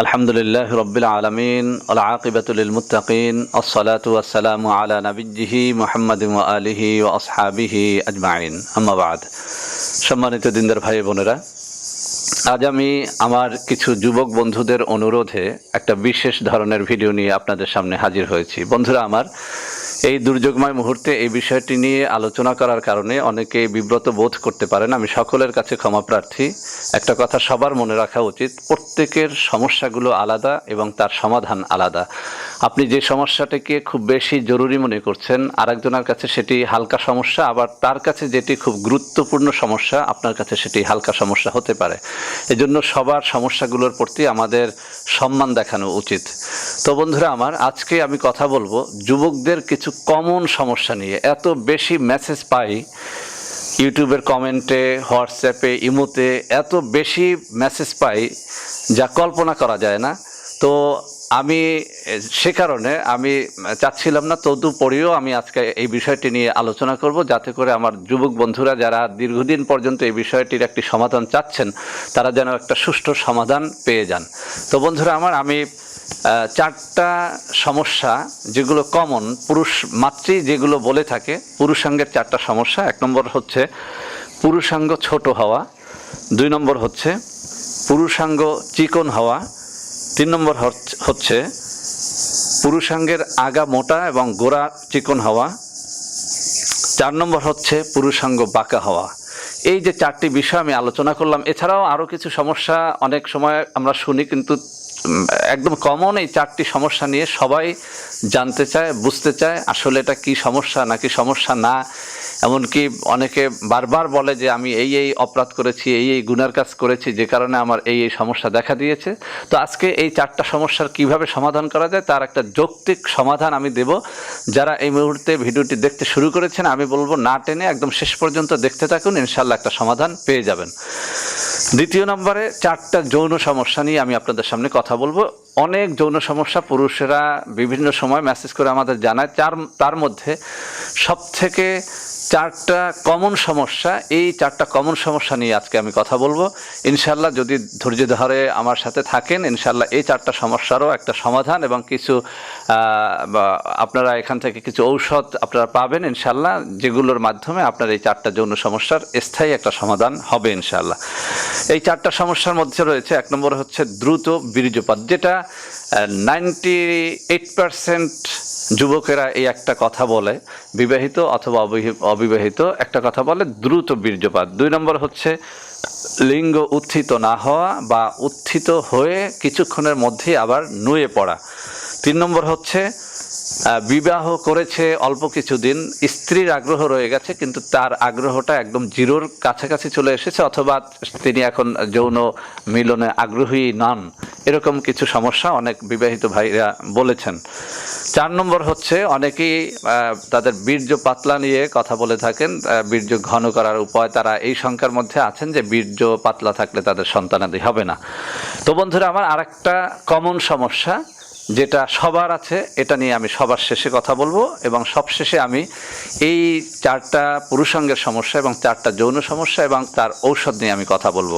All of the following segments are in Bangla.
আলহামদুলিল্লাহ রবিল আলমিন আলআকিবাতুল মুত্তাকিন, আসসালাতু আসসালামু আলা নবিজিহি মোহাম্মদ আলিহি ও আসহাবিহি আজমাইন। আহমাবাদ সম্মানিত দিনদার ভাই বোনেরা, আজ আমি আমার কিছু যুবক বন্ধুদের অনুরোধে একটা বিশেষ ধরনের ভিডিও নিয়ে আপনাদের সামনে হাজির হয়েছি। বন্ধুরা আমার এই দুর্যোগময় মুহূর্তে এই বিষয়টি নিয়ে আলোচনা করার কারণে অনেকে বিব্রত বোধ করতে পারেন। আমি সকলের কাছে ক্ষমা প্রার্থী। একটা কথা সবার মনে রাখা উচিত, প্রত্যেকের সমস্যাগুলো আলাদা এবং তার সমাধান আলাদা। আপনি যে সমস্যাটাকে খুব বেশি জরুরি মনে করছেন, আরেকজনের কাছে সেটি হালকা সমস্যা, আবার তার কাছে যেটি খুব গুরুত্বপূর্ণ সমস্যা, আপনার কাছে সেটি হালকা সমস্যা হতে পারে। এজন্য সবার সমস্যাগুলোর প্রতি আমাদের সম্মান দেখানো উচিত। তো বন্ধুরা আমার, আজকে আমি কথা বলব যুবকদের কিছু কমন সমস্যা নিয়ে। এত বেশি মেসেজ পাই ইউটিউবের কমেন্টে, হোয়াটসঅ্যাপে, ইমোতে, এত বেশি মেসেজ পাই যা কল্পনা করা যায় না। তো আমি, সে কারণে আমি চাচ্ছিলাম না, তদুপরিও আমি আজকে এই বিষয়টি নিয়ে আলোচনা করব, যাতে করে আমার যুবক বন্ধুরা যারা দীর্ঘদিন পর্যন্ত এই বিষয়টির একটি সমাধান চাচ্ছেন, তারা যেন একটা সুষ্ঠু সমাধান পেয়ে যান। তো বন্ধুরা আমার, আমি চারটা সমস্যা যেগুলো কমন পুরুষ মাতৃ যেগুলো বলে থাকে, পুরুষাঙ্গের চারটা সমস্যা। এক নম্বর হচ্ছে পুরুষাঙ্গ ছোট হওয়া, দুই নম্বর হচ্ছে পুরুষাঙ্গ চিকন হওয়া তিন নম্বর হচ্ছে- পুরুষাঙ্গের আগা মোটা এবং গোড়া চিকন হওয়া। চার নম্বর হচ্ছে পুরুষাঙ্গ বাঁকা হওয়া। এই যে চারটি বিষয় আমি আলোচনা করলাম, এছাড়াও আরও কিছু সমস্যা অনেক সময় আমরা শুনি, কিন্তু একদম কমন এই চারটি সমস্যা নিয়ে সবাই জানতে চায়, বুঝতে চায় আসলে এটা কি সমস্যা নাকি সমস্যা না। এমনকি অনেকে বারবার বলে যে আমি এই এই অপরাধ করেছি, এই এই গুনার কাজ করেছি, যে কারণে আমার এই এই সমস্যা দেখা দিয়েছে। তো আজকে এই চারটা সমস্যার কীভাবে সমাধান করা যায়, তার একটা যৌক্তিক সমাধান আমি দেব। যারা এই মুহূর্তে ভিডিওটি দেখতে শুরু করেছেন, আমি বলব না টেনে একদম শেষ পর্যন্ত দেখতে থাকুন ইনশাল্লাহ একটা সমাধান পেয়ে যাবেন। দ্বিতীয় নম্বরে চারটা যৌন সমস্যা নিয়ে আমি আপনাদের সামনে কথা বলব। অনেক যৌন সমস্যা পুরুষেরা বিভিন্ন সময় মেসেজ করে আমাদের জানায়। চার, তার মধ্যে সব থেকে চারটা কমন সমস্যা, এই চারটা কমন সমস্যা নিয়ে আজকে আমি কথা বলব। ইনশাল্লাহ যদি ধৈর্য ধরে আমার সাথে থাকেন ইনশাল্লাহ এই চারটা সমস্যারও একটা সমাধান এবং কিছু আপনারা এখান থেকে কিছু ঔষধ আপনারা পাবেন ইনশাল্লাহ যেগুলোর মাধ্যমে আপনার এই চারটা যৌন সমস্যার স্থায়ী একটা সমাধান হবে ইনশাল্লাহ এই চারটা সমস্যার মধ্যে রয়েছে, এক নম্বর হচ্ছে দ্রুত বীর্যপাত, যেটা নাইনটি এইট পার্সেন্ট যুবকেরা এই একটা কথা বলে, বিবাহিত অথবা অবিবাহিত, একটা কথা বলে, দ্রুত বীর্যপাত। দুই নম্বর হচ্ছে, লিঙ্গ উত্থিত না হওয়া বা উত্থিত হয়ে কিছুক্ষণের মধ্যেই আবার নুয়ে পড়া। তিন নম্বর হচ্ছে বিবাহ করেছে অল্প কিছুদিন। স্ত্রীর আগ্রহ রয়ে গেছে, কিন্তু তার আগ্রহটা একদম জিরোর কাছাকাছি চলে এসেছে, অথবা তিনি এখন যৌন মিলনে আগ্রহী নন। এরকম কিছু সমস্যা অনেক বিবাহিত ভাইরা বলেছেন। চার নম্বর হচ্ছে, অনেকেই তাদের বীর্য পাতলা নিয়ে কথা বলে থাকেন বীর্য ঘন করার উপায় তারা এই সংখ্যার মধ্যে আছেন যে বীর্য পাতলা থাকলে তাদের সন্তানাদি হবে না। তো বন্ধুরা, আমার আরেকটা কমন সমস্যা যেটা সবার আছে, এটা নিয়ে আমি সবার শেষে কথা বলব এবং সবশেষে আমি এই চারটা পুরুষাঙ্গের সমস্যা এবং চারটা যৌন সমস্যা এবং তার ঔষধ নিয়ে আমি কথা বলব।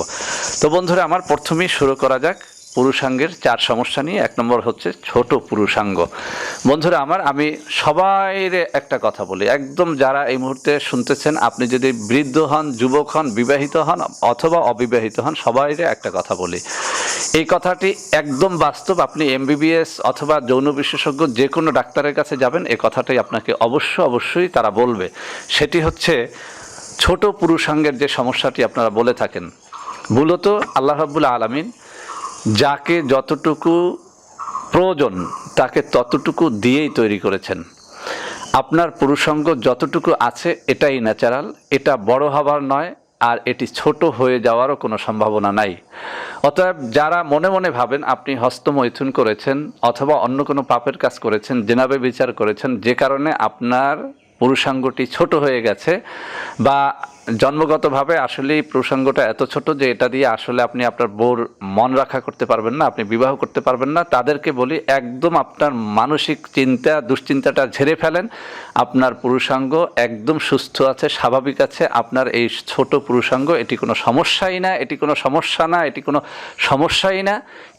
তো বন্ধুরা, আমার প্রথমেই শুরু করা যাক। পুরুষাঙ্গের চার সমস্যা নিয়ে, এক নম্বর হচ্ছে ছোট পুরুষাঙ্গ। বন্ধুরা আমার, আমি সবাইরে একটা কথা বলি। একদম যারা এই মুহূর্তে শুনতেছেন, আপনি যদি বৃদ্ধ হন, যুবক হন, বিবাহিত হন অথবা অবিবাহিত হন, সবাইরে একটা কথা বলি। এই কথাটি একদম বাস্তব। আপনি এমবিবিএস অথবা যৌন বিশেষজ্ঞ যে কোনো ডাক্তারের কাছে যাবেন এই কথাটাই আপনাকে অবশ্য অবশ্যই তারা বলবে। সেটি হচ্ছে, ছোট পুরুষাঙ্গের যে সমস্যাটি আপনারা বলে থাকেন, মূলত আল্লাহ রাব্বুল আলামিন যাকে যতটুকু প্রয়োজন, তাকে ততটুকু দিয়েই তৈরি করেছেন। আপনার পুরুষাঙ্গ যতটুকু আছে, এটাই ন্যাচারাল এটা বড় হবার নয়, আর এটি ছোট হয়ে যাওয়ারও কোনো সম্ভাবনা নাই। অতএব যারা মনে মনে ভাবেন আপনি হস্তমৈথুন করেছেন, অথবা অন্য কোনো পাপের কাজ করেছেন, জেনাবে বিচার করেছেন, যে কারণে আপনার পুরুষাঙ্গটি ছোট হয়ে গেছে, বা জন্মগতভাবে আসলে প্রসঙ্গটা এত ছোট যে এটা দিয়ে আসলে আপনি আপনার বোর মন রাখা করতে পারবেন না, আপনি বিবাহ করতে পারবেন না। তাদেরকে বলি, একদম আপনার মানসিক চিন্তা, দুশ্চিন্তাটা ঝেড়ে ফেলেন। আপনার পুরুষাঙ্গ একদম সুস্থ আছে, স্বাভাবিক আছে। আপনার এই ছোট পুরুষাঙ্গ, এটি কোনো সমস্যাই না, এটি কোনো সমস্যা না, এটি কোনো সমস্যাই না।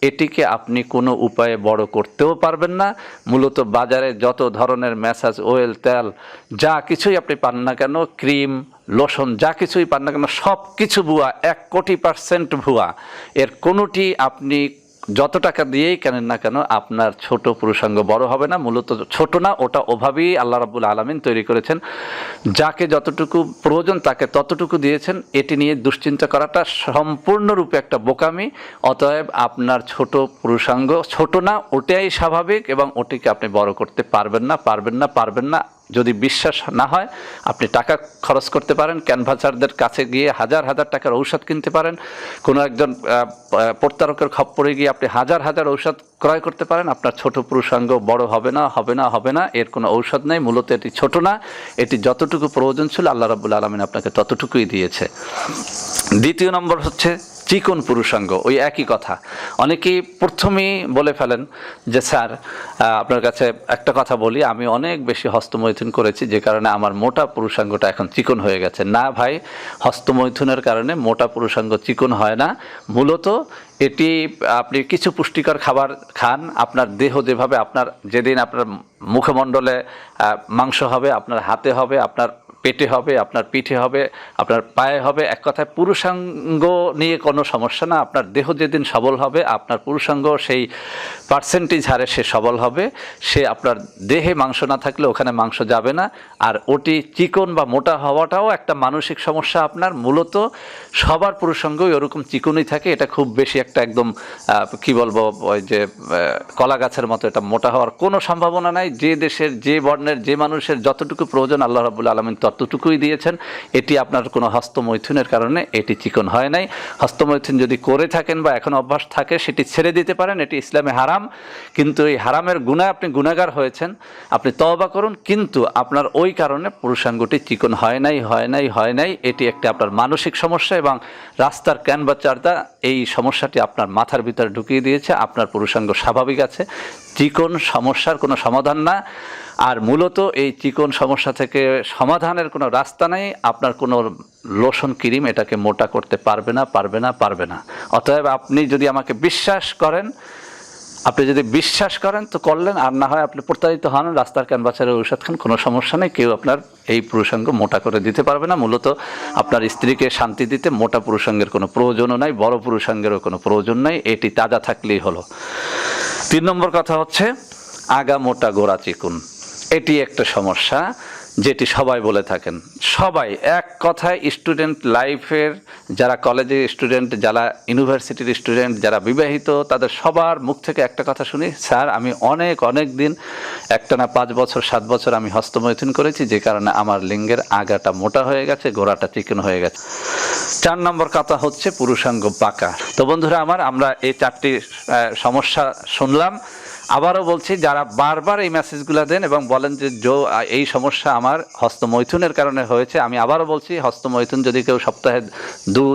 এটিকে আপনি কোনো উপায়ে বড় করতেও পারবেন না। মূলত বাজারে যত ধরনের ম্যাসাজ ওয়েল তেল, যা কিছুই আপনি পান না কেন, ক্রিম লোশন যা কিছুই পান না কেন সব কিছু ভুয়া, এক কোটি পার্সেন্ট ভুয়া। এর কোনোটি আপনি যত টাকা দিয়েই কেনেন না কেন, আপনার ছোট পুরুষাঙ্গ বড় হবে না, মূলত ছোট না, ওটা ওভাবেই আল্লাহ রাবুল আলমিন তৈরি করেছেন। যাকে যতটুকু প্রয়োজন তাকে ততটুকু দিয়েছেন। এটি নিয়ে দুশ্চিন্তা করাটা সম্পূর্ণরূপে একটা বোকামি, অতএব আপনার ছোট পুরুষাঙ্গ ছোট না, ওটাই স্বাভাবিক এবং ওটিকে আপনি বড় করতে পারবেন না পারবেন না পারবেন না। যদি বিশ্বাস না হয়, আপনি টাকা খরচ করতে পারেন, ক্যানভাসারদের কাছে গিয়ে হাজার হাজার টাকার ঔষধ কিনতে পারেন, কোনো একজন প্রত্যারকের খপ্পরে গিয়ে আপনি হাজার হাজার ঔষধ ক্রয় করতে পারেন, আপনার ছোট পুরুষাঙ্গ বড় হবে না হবে না হবে না, এর কোনো ঔষধ নেই, মূলত এটি ছোট না, এটি যতটুকু প্রয়োজন ছিল, আল্লাহ রাবুল আলমিন আপনাকে ততটুকুই দিয়েছে। দ্বিতীয় নম্বর হচ্ছে চিকন পুরুষাঙ্গ, ওই একই কথা। অনেকেই প্রথমেই বলে ফেলেন যে, স্যার আপনার কাছে একটা কথা বলি, আমি অনেক বেশি হস্তমৈথুন করেছি, যে কারণে আমার মোটা পুরুষাঙ্গটা এখন চিকন হয়ে গেছে। না ভাই, হস্তমৈথুনের কারণে মোটা পুরুষাঙ্গ চিকন হয় না। মূলত এটি আপনি কিছু পুষ্টিকর খাবার খান, আপনার দেহ যেভাবে আপনার, যেদিন আপনার মুখমণ্ডলে মাংস হবে, আপনার হাতে হবে, আপনার পেটে হবে, আপনার পিঠে হবে, আপনার পায়ে হবে। এক কথায় পুরুষাঙ্গ নিয়ে কোনো সমস্যা না, আপনার দেহ যেদিন সবল হবে, আপনার পুরুষাঙ্গ সেই পার্সেন্টেজ হারে সে সবল হবে। সে আপনার দেহে মাংস না থাকলে ওখানে মাংস যাবে না। আর ওটি চিকন বা মোটা হওয়াটাও একটা মানসিক সমস্যা আপনার। মূলত সবার পুরুষাঙ্গই ওরকম চিকনই থাকে, এটা খুব বেশি একটা একদম কি বলব, ওই যে কলা গাছের মতো এটা মোটা হওয়ার কোনো সম্ভাবনা নাই। যে দেশের, যে বর্ণের, যে মানুষের যতটুকু প্রয়োজন আল্লাহ রাবুল আলমিন ততটুকুই দিয়েছেন, এটি আপনার কোনো হস্তমৈথুনের কারণে এটি চিকন হয় নাই। হস্তমৈথুন যদি করে থাকেন বা এখন অভ্যাস থাকে, সেটি ছেড়ে দিতে পারেন, এটি ইসলামে হারাম। কিন্তু এই হারামের গুণায় আপনি গুণাগার হয়েছেন, আপনি তওবা করুন, কিন্তু আপনার ওই কারণে পুরুষাঙ্গটি চিকন হয় নাই হয় নাই হয় নাই। এটি একটি আপনার মানসিক সমস্যা এবং রাস্তার ক্যান বা চারদা, এই সমস্যাটি আপনার মাথার ভিতরে ঢুকিয়ে দিয়েছে। আপনার পুরুষাঙ্গ স্বাভাবিক আছে। চিকন সমস্যার কোনো সমাধান না। আর মূলত এই চিকন সমস্যা থেকে সমাধানের কোনো রাস্তা নেই। আপনার কোনো লোশন, ক্রিম এটাকে মোটা করতে পারবে না পারবে না পারবে না। অতএব আপনি যদি আমাকে বিশ্বাস করেন, আপনি যদি বিশ্বাস করেন তো করলেন, আর না হয় আপনি প্রতারিত হন, রাস্তার ক্যানভাসের ঔষধ খান, কোনো সমস্যা নেই। কেউ আপনার এই পুরুষাঙ্গ মোটা করে দিতে পারবে না। মূলত আপনার স্ত্রীকে শান্তি দিতে মোটা পুরুষাঙ্গের কোনো প্রয়োজনও নাই, বড় পুরুষাঙ্গেরও কোনো প্রয়োজন নাই। এটি তাজা থাকলেই হলো। তিন নম্বর কথা হচ্ছে, আগা মোটা গোড়া চিকুন। এটি একটা সমস্যা যেটি সবাই বলে থাকেন। সবাই এক কথায় স্টুডেন্ট লাইফের যারা কলেজের স্টুডেন্ট যারা ইউনিভার্সিটির স্টুডেন্ট যারা বিবাহিত, তাদের সবার মুখ থেকে একটা কথা শুনি, স্যার, আমি অনেক অনেক দিন একটা না পাঁচ বছর, সাত বছর আমি হস্তমৈথুন করেছি, যে কারণে আমার লিঙ্গের আগাটা মোটা হয়ে গেছে, গোড়াটা চিকন হয়ে গেছে। চার নম্বর কথা হচ্ছে পুরুষাঙ্গ পাকা। তো বন্ধুরা আমার, আমরা এই চারটি সমস্যা শুনলাম। আবারও বলছি, যারা বারবার এই মেসেজগুলো দেন এবং বলেন যে, জো এই সমস্যা আমার হস্তমৈথুনের কারণে হয়েছে, আমি আবারও বলছি, হস্তমৈথুন যদি কেউ সপ্তাহে দু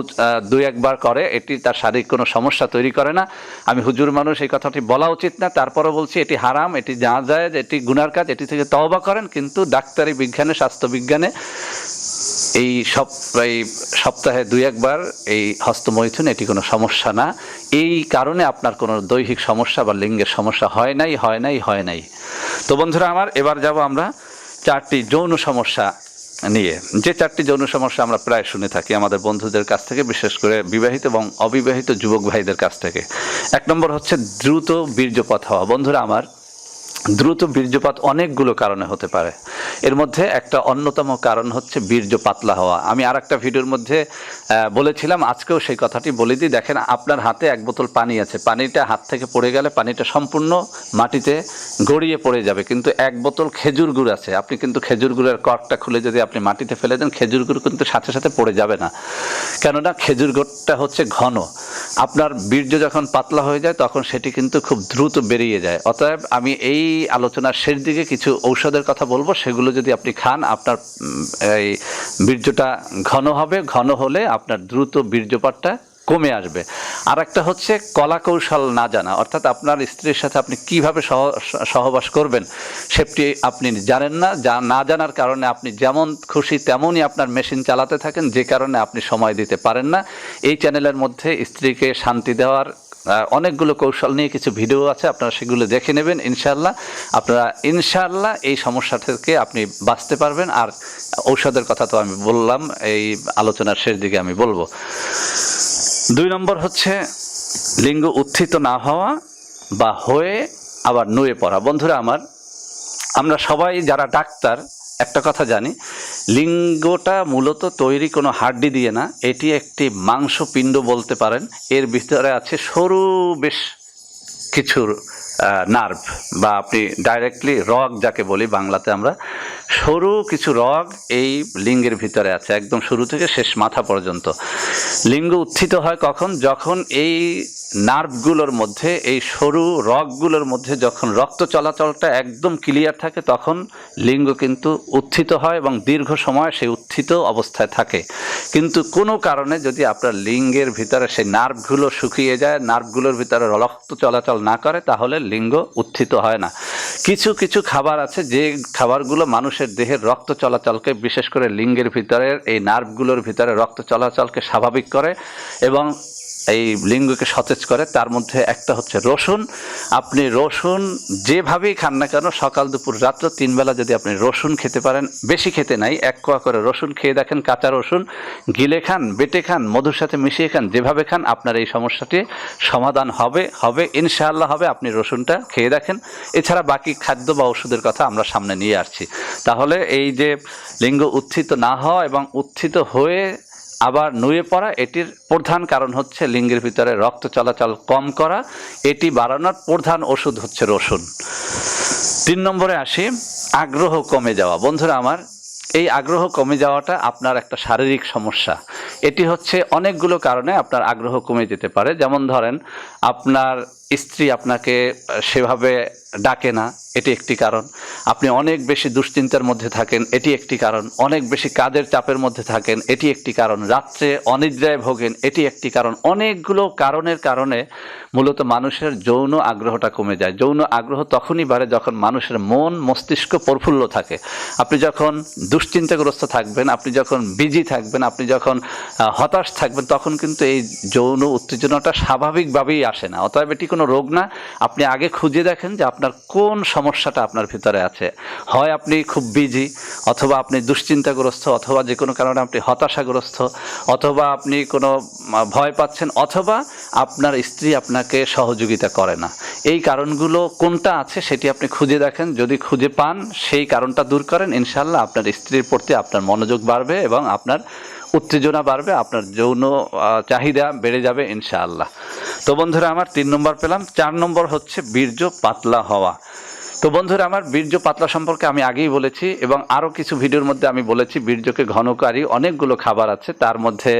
দুই একবার করে, এটি তার শারীরিক কোনো সমস্যা তৈরি করে না। আমি হুজুর মানুষ, এই কথাটি বলা উচিত না। তারপরও বলছি, এটি হারাম, এটি যা যায় এটি গুনার কাজ, এটি থেকে তওবা করেন, কিন্তু ডাক্তারি বিজ্ঞানে স্বাস্থ্যবিজ্ঞানে এই সব, এই সপ্তাহে দুই একবার এই হস্তমৈথুন, এটি কোনো সমস্যা না। এই কারণে আপনার কোনো দৈহিক সমস্যা বা লিঙ্গের সমস্যা হয় নাই হয় নাই হয় নাই। তো বন্ধুরা আমার, এবার যাব আমরা চারটি যৌন সমস্যা নিয়ে। যে চারটি যৌন সমস্যা আমরা প্রায় শুনে থাকি আমাদের বন্ধুদের কাছ থেকে, বিশেষ করে বিবাহিত এবং অবিবাহিত যুবক ভাইদের কাছ থেকে। এক নম্বর হচ্ছে দ্রুত বীর্যপাত হওয়া। বন্ধুরা আমার দ্রুত বীর্যপাত অনেকগুলো কারণে হতে পারে। এর মধ্যে একটা অন্যতম কারণ হচ্ছে বীর্য পাতলা হওয়া। আমি আর একটা ভিডিওর মধ্যে বলেছিলাম, আজকেও সেই কথাটি বলে দিই। দেখেন, আপনার হাতে এক বোতল পানি আছে। পানিটা হাত থেকে পড়ে গেলে পানিটা সম্পূর্ণ মাটিতে গড়িয়ে পড়ে যাবে। কিন্তু এক বোতল খেজুর গুড় আছে। আপনি কিন্তু খেজুর গুড়ের কর্কটা খুলে যদি আপনি মাটিতে ফেলে দেন, খেজুর গুড় কিন্তু সাথে সাথে পড়ে যাবে না। কেননা খেজুর গুড়টা হচ্ছে ঘন। আপনার বীর্য যখন পাতলা হয়ে যায়, তখন সেটি কিন্তু খুব দ্রুত বেরিয়ে যায়। অতএব আমি এই আলোচনার শেষ দিকে কিছু ঔষধের কথা বলব, সেগুলো যদি আপনি খান, আপনার এই বীর্যটা ঘন হবে, ঘন হলে আপনার দ্রুত বীর্যপাতটা কমে আসবে। আর একটা হচ্ছে কলা কৌশল না জানা, অর্থাৎ আপনার স্ত্রীর সাথে আপনি কীভাবে সহ- সহবাস করবেন সেটি আপনি জানেন না, যা না জানার কারণে আপনি যেমন খুশি তেমনই আপনার মেশিন চালাতে থাকেন, যে কারণে আপনি সময় দিতে পারেন না। এই চ্যানেলের মধ্যে স্ত্রীকে শান্তি দেওয়ার অনেকগুলো কৌশল নিয়ে কিছু ভিডিও আছে, আপনারা সেগুলো দেখে নেবেন ইনশাল্লাহ আপনারা ইনশাল্লাহ এই সমস্যা থেকে আপনি বাঁচতে পারবেন। আর ঔষধের কথা তো আমি বললাম, এই আলোচনার শেষ দিকে আমি বলব। দুই নম্বর হচ্ছে, লিঙ্গ উত্থিত না হওয়া বা হয়ে আবার নুয়ে পড়া। বন্ধুরা আমার, আমরা সবাই যারা ডাক্তার, একটা কথা জানি লিঙ্গটা মূলত তৈরি কোনো হাড্ডি দিয়ে না, এটি একটি মাংসপিণ্ড বলতে পারেন। এর ভিতরে আছে সরু বেশ কিছুর নার্ভ বা আপনি ডাইরেক্টলি রগ যাকে বলি বাংলাতে আমরা। সরু কিছু রগ এই লিঙ্গের ভিতরে আছে, একদম শুরু থেকে শেষ মাথা পর্যন্ত। লিঙ্গ উত্থিত হয় কখন? যখন এই নার্ভগুলোর মধ্যে, এই সরু রগগুলোর মধ্যে যখন রক্ত চলাচলটা একদম ক্লিয়ার থাকে, তখন লিঙ্গ কিন্তু উত্থিত হয় এবং দীর্ঘ সময় সেই উত্থিত অবস্থায় থাকে। কিন্তু কোনো কারণে যদি আপনার লিঙ্গের ভিতরে সেই নার্ভগুলো শুকিয়ে যায়, নার্ভগুলোর ভিতরে রক্ত চলাচল না করে, তাহলে লিঙ্গ উত্থিত হয় না। কিছু কিছু খাবার আছে, যে খাবারগুলো মানুষের দেহের রক্ত চলাচলকে, বিশেষ করে লিঙ্গের ভিতরের এই নার্ভগুলোর ভিতরে রক্ত চলাচলকে স্বাভাবিক করে এবং এই লিঙ্গকে সতেজ করে, তার মধ্যে একটা হচ্ছে রসুন। আপনি রসুন যেভাবেই খান না কেন, সকাল, দুপুর, রাত্র তিনবেলা যদি আপনি রসুন খেতে পারেন, বেশি খেতে নাই, এক কোয়া করে রসুন খেয়ে দেখেন, কাঁচা রসুন, গিলে খান, বেটে খান, মধুর সাথে মিশিয়ে খান, যেভাবে খান, আপনার এই সমস্যাটি সমাধান হবে হবে, ইনশাআল্লাহ হবে, আপনি রসুনটা খেয়ে দেখেন। এছাড়া বাকি খাদ্য বা ওষুধের কথা আমরা সামনে নিয়ে আসছি। তাহলে এই যে লিঙ্গ উত্থিত না হওয়া এবং উত্থিত হয়ে আবার নুয়ে পড়া, এটির প্রধান কারণ হচ্ছে লিঙ্গের ভিতরে রক্ত চলাচল কম করা। এটি বাড়ানোর প্রধান ওষুধ হচ্ছে রসুন। তিন নম্বরে আসি, আগ্রহ কমে যাওয়া। বন্ধুরা আমার, এই আগ্রহ কমে যাওয়াটা আপনার একটা শারীরিক সমস্যা। এটি হচ্ছে অনেকগুলো কারণে আপনার আগ্রহ কমে যেতে পারে। যেমন ধরেন, আপনার স্ত্রী আপনাকে সেভাবে ডাকে না। এটি একটি কারণ। আপনি অনেক বেশি দুশ্চিন্তার মধ্যে থাকেন, এটি একটি কারণ। অনেক বেশি কাজের চাপের মধ্যে থাকেন, এটি একটি কারণ। রাত্রে অনিদ্রায় ভোগেন, এটি একটি কারণ। অনেকগুলো কারণের কারণে মূলত মানুষের যৌন আগ্রহটা কমে যায়। যৌন আগ্রহ তখনই বাড়ে যখন মানুষের মন, মস্তিষ্ক প্রফুল্ল থাকে। আপনি যখন দুশ্চিন্তাগ্রস্ত থাকবেন, আপনি যখন বিজি থাকবেন, আপনি যখন হতাশ থাকবেন, তখন কিন্তু এই যৌন উত্তেজনাটা স্বাভাবিকভাবেই আসে না। অতএব এটি কোনো রোগ না। আপনি আগে খুঁজে দেখেন যে আপনার কোন সমস্যাটা আপনার ভিতরে আছে। হয় আপনি খুব বিজি অথবা আপনি দুশ্চিন্তাগ্রস্ত, অথবা যে কোনো কারণে আপনি হতাশাগ্রস্ত, অথবা আপনি কোনো ভয় পাচ্ছেন, অথবা আপনার স্ত্রী আপনাকে সহযোগিতা করে না। এই কারণগুলো কোনটা আছে সেটি আপনি খুঁজে দেখেন। যদি খুঁজে পান, সেই কারণটা দূর করেন ইনশাল্লাহ আপনার স্ত্রীর প্রতি আপনার মনোযোগ বাড়বে এবং আপনার উত্তেজনা বাড়বে, আপনার যৌন চাহিদা বেড়ে যাবে, ইনশাআল্লাহ। তো বন্ধুরা, আমার তিন নম্বর পেলাম। চার নম্বর হচ্ছে বীর্য পাতলা হওয়া। তো বন্ধুরা, আমার বীর্য পাতলা সম্পর্কে আমি আগেই বলেছি এবং আরও কিছু ভিডিওর মধ্যে আমি বলেছি। বীর্যকে ঘনকারী অনেকগুলো খাবার আছে। তার মধ্যে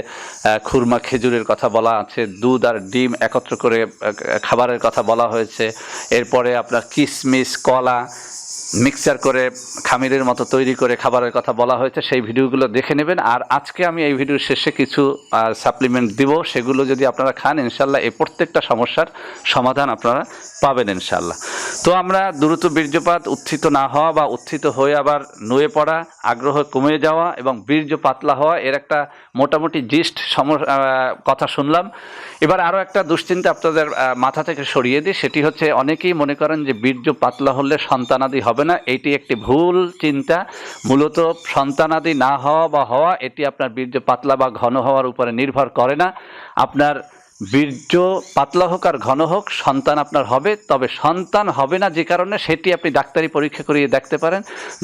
খুরমা, খেজুরের কথা বলা আছে, দুধ আর ডিম একত্র করে খাবারের কথা বলা হয়েছে। এরপরে আপনার কিশমিশ কলা মিক্সচার করে খামিরের মতো তৈরি করে খাবারের কথা বলা হয়েছে, সেই ভিডিওগুলো দেখে নেবেন। আর আজকে আমি এই ভিডিওর শেষে কিছু সাপ্লিমেন্ট দিব, সেগুলো যদি আপনারা খান, ইনশাল্লাহ এই প্রত্যেকটা সমস্যার সমাধান আপনারা পাবেন ইনশাল্লাহ। তো আমরা দ্রুত বীর্যপাত, উত্থিত না হওয়া বা উত্থিত হয়ে আবার নুয়ে পড়া, আগ্রহ কমে যাওয়া এবং বীর্য পাতলা হওয়া, এর একটা মোটামুটি জিস্ট সম কথা শুনলাম। এবার আরও একটা দুশ্চিন্তা আপনাদের মাথা থেকে সরিয়ে দিই, সেটি হচ্ছে অনেকেই মনে করেন যে বীর্য পাতলা হলে সন্তানাদি হবে না, এটি একটি ভুল চিন্তা। মূলত সন্তানাদি না হওয়া বা হওয়া, এটি আপনার বীর্য পাতলা বা ঘন হওয়ার উপরে নির্ভর করে না। আপনার বীর্য পাতলা হোক আর ঘন হোক, সন্তান আপনার হবে, তবে সন্তান হবে না যে কারণে সেটি আপনি ডাক্তারি পরীক্ষা করিয়ে দেখতে পারেন।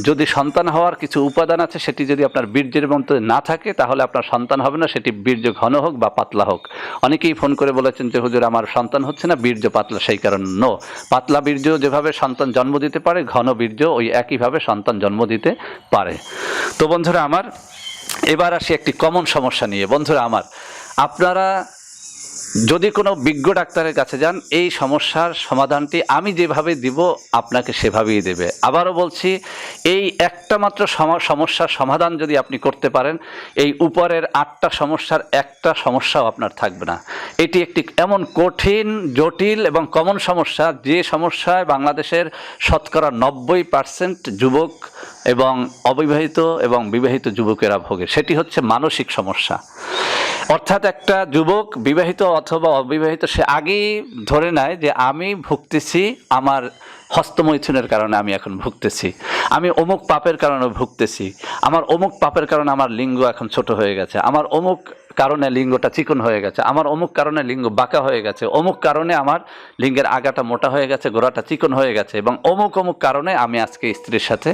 যদি সন্তান হওয়ার কিছু উপাদান আছে, সেটি যদি আপনার বীর্যের মধ্যে না থাকে, তাহলে আপনার সন্তান হবে না, সেটি বীর্য ঘন হোক বা পাতলা হোক। অনেকেই ফোন করে বলেছেন যে, হুজুর, আমার সন্তান হচ্ছে না, বীর্য পাতলা, সেই কারণে নো পাতলা বীর্য যেভাবে সন্তান জন্ম দিতে পারে, ঘন বীর্য ওই একইভাবে সন্তান জন্ম দিতে পারে। তো বন্ধুরা আমার, এবার আসি একটি কমন সমস্যা নিয়ে। বন্ধুরা আমার, আপনারা যদি কোনো বিজ্ঞ ডাক্তারের কাছে যান, এই সমস্যার সমাধানটি আমি যেভাবে দিব, আপনাকে সেভাবেই দেবে। আবারও বলছি, এই একটা মাত্র সম- সমস্যার সমাধান যদি আপনি করতে পারেন, এই উপরের আটটা সমস্যার একটা সমস্যাও আপনার থাকবে না। এটি একটি এমন কঠিন, জটিল এবং কমন সমস্যা, যে সমস্যায় বাংলাদেশের শতকরা নব্বই পার্সেন্ট যুবক এবং অবিবাহিত এবং বিবাহিত যুবকেরা ভোগে। সেটি হচ্ছে মানসিক সমস্যা। অর্থাৎ একটা যুবক বিবাহিত অথবা অবিবাহিত, সে আগেই ধরে নেয় যে আমি ভুগতেছি আমার হস্তমৈথুনের কারণে আমি এখন ভুগতেছি। আমি অমুক পাপের কারণে ভুগতেছি। আমার অমুক পাপের কারণে আমার লিঙ্গ এখন ছোট হয়ে গেছে। আমার অমুক কারণে লিঙ্গটা চিকন হয়ে গেছে। আমার অমুক কারণে লিঙ্গ বাঁকা হয়ে গেছে। অমুক কারণে আমার লিঙ্গের আগাটা মোটা হয়ে গেছে, গোড়াটা চিকন হয়ে গেছে এবং অমুক অমুক কারণে আমি আজকে স্ত্রীর সাথে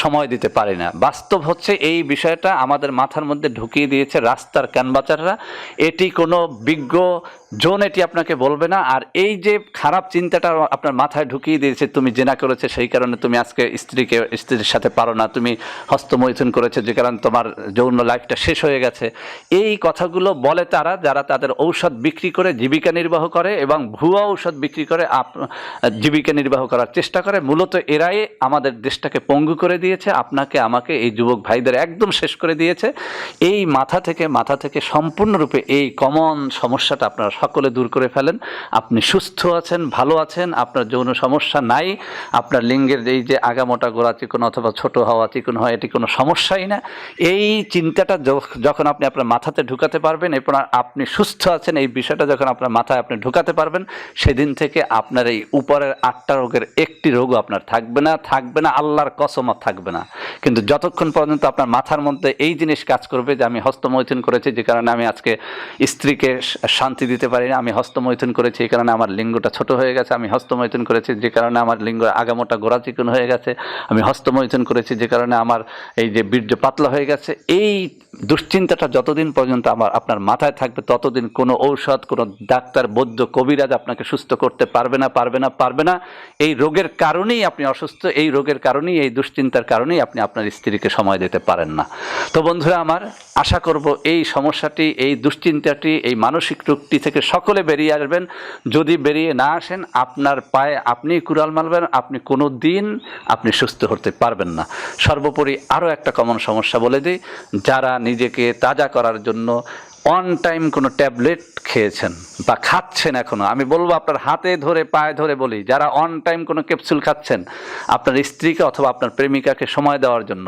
সময় দিতে পারি না। বাস্তব হচ্ছে এই বিষয়টা আমাদের মাথার মধ্যে ঢুকিয়ে দিয়েছে রাস্তার ক্যানবাচাররা এটি কোনো বিজ্ঞ জন এটি আপনাকে বলবে না, আর এই যে খারাপ চিন্তাটা আপনার মাথায় ঢুকিয়ে দিয়েছে, তুমি জেনা করেছে, সেই কারণে তুমি আজকে স্ত্রীকে, স্ত্রীর সাথে পারো না, তুমি হস্তমৈথুন করেছে, যে কারণে তোমার যৌন লাইফটা শেষ হয়ে গেছে। এই কথাগুলো বলে তারা, যারা তাদের ঔষধ বিক্রি করে জীবিকা নির্বাহ করে এবং ভুয়া ঔষধ বিক্রি করে জীবিকা নির্বাহ করার চেষ্টা করে, মূলত এরাই আমাদের দেশটাকে পঙ্গু করে দিয়েছে, আপনাকে, আমাকে, এই যুবক ভাইদের একদম শেষ করে দিয়েছে। এই মাথা থেকে মাথা থেকে সম্পূর্ণরূপে এই কমন সমস্যাটা আপনারা সকলে দূর করে ফেলেন। আপনি সুস্থ আছেন, ভালো আছেন, আপনার যৌন সমস্যা নাই, আপনার লিঙ্গের এই যে আগামোটা গোড়া চিকন অথবা ছোট হওয়া চিকন হওয়া, এটি কোনো সমস্যাই না। এই চিন্তাটা যখন আপনি আপনার মাথাতে ঢুকাতে পারবেন, এরপর আপনি সুস্থ আছেন, এই বিষয়টা যখন আপনার মাথায় আপনি ঢুকাতে পারবেন, সেদিন থেকে আপনার এই উপরের আটটা রোগের একটি রোগও আপনার থাকবে না থাকবে না, আল্লাহর কসমত থাকবে না। কিন্তু যতক্ষণ পর্যন্ত আপনার মাথার মধ্যে এই জিনিস কাজ করবে যে আমি হস্তমৈথুন করেছি, যে কারণে আমি আজকে স্ত্রীকে শান্তি দিতে পারি না আমি হস্তমৈথুন করেছি, এই কারণে আমার লিঙ্গটা ছোট হয়ে গেছে, আমি হস্তমৈথুন করেছি, যে কারণে আমার লিঙ্গ আগামোটা গোড়া চিকন হয়ে গেছে, আমি হস্তমৈথুন করেছি, যে কারণে আমার এই যে বীর্য পাতলা হয়ে গেছে, এই দুশ্চিন্তাটা যতদিন পর্যন্ত আমার, আপনার মাথায় থাকবে, ততদিন কোনো ঔষধ, কোনো ডাক্তার, বৈদ্য, কবিরাজ আপনাকে সুস্থ করতে পারবে না পারবে না পারবে না, এই রোগের কারণেই আপনি অসুস্থ, এই রোগের কারণেই, এই দুশ্চিন্তার কারণেই আপনি আপনার স্ত্রীকে সময় দিতে পারেন না। তো বন্ধুরা আমার আশা করব এই সমস্যাটি, এই দুশ্চিন্তাটি, এই মানসিক রোগটি থেকে সকলে বেরিয়ে আসবেন। যদি বেরিয়ে না আসেন, আপনার পায়ে আপনি কুড়াল মারবেন, আপনি কোনো দিন আপনি সুস্থ হতে পারবেন না। সর্বোপরি আরও একটা কমন সমস্যা বলে দিই, যারা নিজেকে তাজা করার জন্য অন টাইম কোনো ট্যাবলেট খেয়েছেন বা খাচ্ছেন এখনও, আমি বলব আপনার হাতে ধরে, পায়ে ধরে বলি, যারা অন টাইম কোনো ক্যাপসুল খাচ্ছেন, আপনার স্ত্রীকে অথবা আপনার প্রেমিকাকে সময় দেওয়ার জন্য,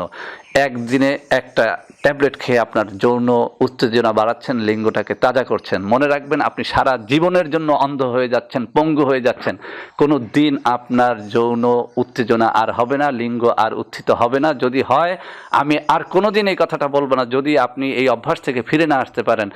একদিনে একটা ট্যাবলেট খেয়ে আপনার যৌন উত্তেজনা বাড়াচ্ছেন, লিঙ্গটাকে তাজা করছেন। মনে রাখবেন, আপনি সারা জীবনের জন্য অন্ধ হয়ে যাচ্ছেন, পঙ্গু হয়ে যাচ্ছেন। কোনো দিন আপনার যৌন উত্তেজনা আর হবে না, লিঙ্গ আর উত্থিত হবে না। যদি হয়, আমি আর কোনো দিন এই কথাটা বলব না। যদি আপনি এই অভ্যাস থেকে ফিরে না আসতে পারেন,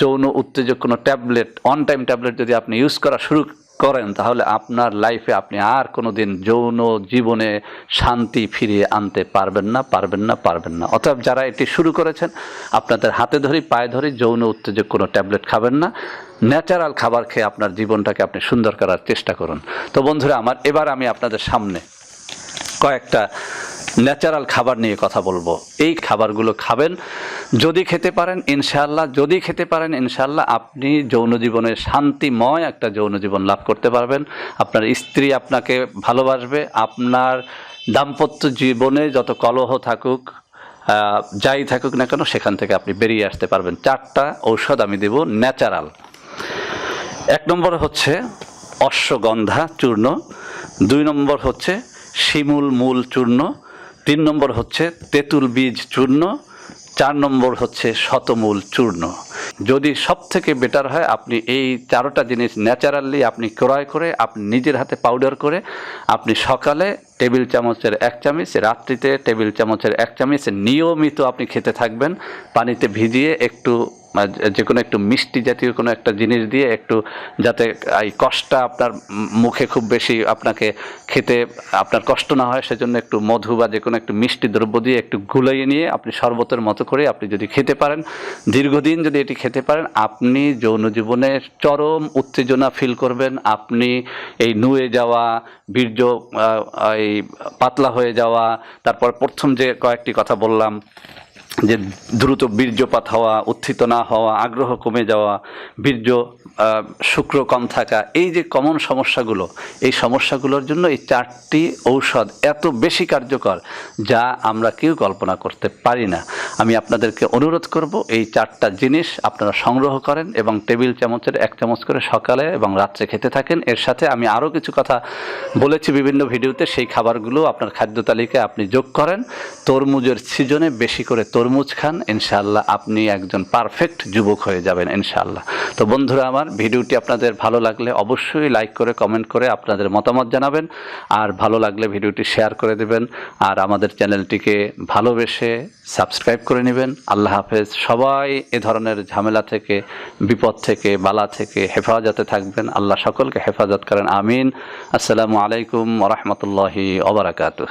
যৌন উত্তেজক কোনো ট্যাবলেট, অন টাইম ট্যাবলেট যদি আপনি ইউজ করা শুরু করেন, তাহলে আপনার লাইফে আপনি আর কোনো দিন যৌন জীবনে শান্তি ফিরিয়ে আনতে পারবেন না পারবেন না পারবেন না। অতএব যারা এটি শুরু করেছেন, আপনাদের হাতে ধরি, পায়ে ধরি, যৌন উত্তেজক কোনো ট্যাবলেট খাবেন না। ন্যাচারাল খাবার খেয়ে আপনার জীবনটাকে আপনি সুন্দর করার চেষ্টা করুন। তো বন্ধুরা, আমার এবার আমি আপনাদের সামনে কয়েকটা ন্যাচারাল খাবার নিয়ে কথা বলব। এই খাবারগুলো খাবেন, যদি খেতে পারেন, ইনশাআল্লাহ, যদি খেতে পারেন, ইনশাআল্লাহ আপনি যৌন জীবনে শান্তিময় একটা যৌন জীবন লাভ করতে পারবেন। আপনার স্ত্রী আপনাকে ভালোবাসবে, আপনার দাম্পত্য জীবনে যত কলহ থাকুক যাই থাকুক না কেন, সেখান থেকে আপনি বেরিয়ে আসতে পারবেন। চারটা ঔষধ আমি দেব, ন্যাচারাল। এক নম্বর হচ্ছে অশ্বগন্ধা চূর্ণ, দুই নম্বর হচ্ছে শিমুল মূল চূর্ণ তিন নম্বর হচ্ছে তেঁতুল বীজ চূর্ণ, চার নম্বর হচ্ছে শতমূল চূর্ণ। যদি সব থেকে বেটার হয়, আপনি এই চারোটা জিনিস ন্যাচারালি আপনি ক্রয় করে, আপনি নিজের হাতে পাউডার করে, আপনি সকালে টেবিল চামচের এক চামচ, রাত্রিতে টেবিল চামচের এক চামচ নিয়মিত আপনি খেতে থাকবেন, পানিতে ভিজিয়ে একটু যে কোনো একটু মিষ্টি জাতীয় কোনো একটা জিনিস দিয়ে একটু যাতে এই কষ্টটা আপনার মুখে খুব বেশি আপনাকে খেতে আপনার কষ্ট না হয়, সেজন্য একটু মধু বা যে কোনো একটু মিষ্টি দ্রব্য দিয়ে একটু গুলাইয়ে নিয়ে আপনি শরবতের মতো করে আপনি যদি খেতে পারেন, দীর্ঘদিন যদি এটি খেতে পারেন, আপনি যৌন জীবনে চরম উত্তেজনা ফিল করবেন, আপনি এই নুয়ে যাওয়া, বীর্য এই পাতলা হয়ে যাওয়া, তারপর প্রথম যে কয়েকটি কথা বললাম যে দ্রুত বীর্যপাত হওয়া, উত্থিত না হওয়া, আগ্রহ কমে যাওয়া, বীর্য শুক্র কম থাকা, এই যে কমন সমস্যাগুলো, এই সমস্যাগুলোর জন্য এই চারটি ঔষধ এত বেশি কার্যকর যা আমরা কেউ কল্পনা করতে পারি না। আমি আপনাদেরকে অনুরোধ করব, এই চারটা জিনিস আপনারা সংগ্রহ করেন এবং টেবিল চামচের এক চামচ করে সকালে এবং রাত্রে খেতে থাকেন। এর সাথে আমি আরও কিছু কথা বলেছি বিভিন্ন ভিডিওতে, সেই খাবারগুলো আপনার খাদ্য তালিকায় আপনি যোগ করেন। তরমুজের সিজনে বেশি করে তরমুজ খান, ইনশাআল্লাহ আপনি একজন পারফেক্ট যুবক হয়ে যাবেন, ইনশাআল্লাহ। তো বন্ধুরা আমার, ভিডিওটি আপনাদের ভালো লাগলে অবশ্যই লাইক করে কমেন্ট করে আপনাদের মতামত জানাবেন, আর ভালো লাগলে ভিডিওটি শেয়ার করে দেবেন, আর আমাদের চ্যানেলটিকে ভালোবেসে সাবস্ক্রাইব করে নেবেন। আল্লাহ হাফেজ। সবাই এ ধরনের ঝামেলা থেকে, বিপদ থেকে, বালা থেকে হেফাজতে থাকবেন। আল্লাহ সকলকে হেফাজত করেন। আমিন। আসসালামু আলাইকুম ওরহমতুল্লাহি ওবরাকাতুহ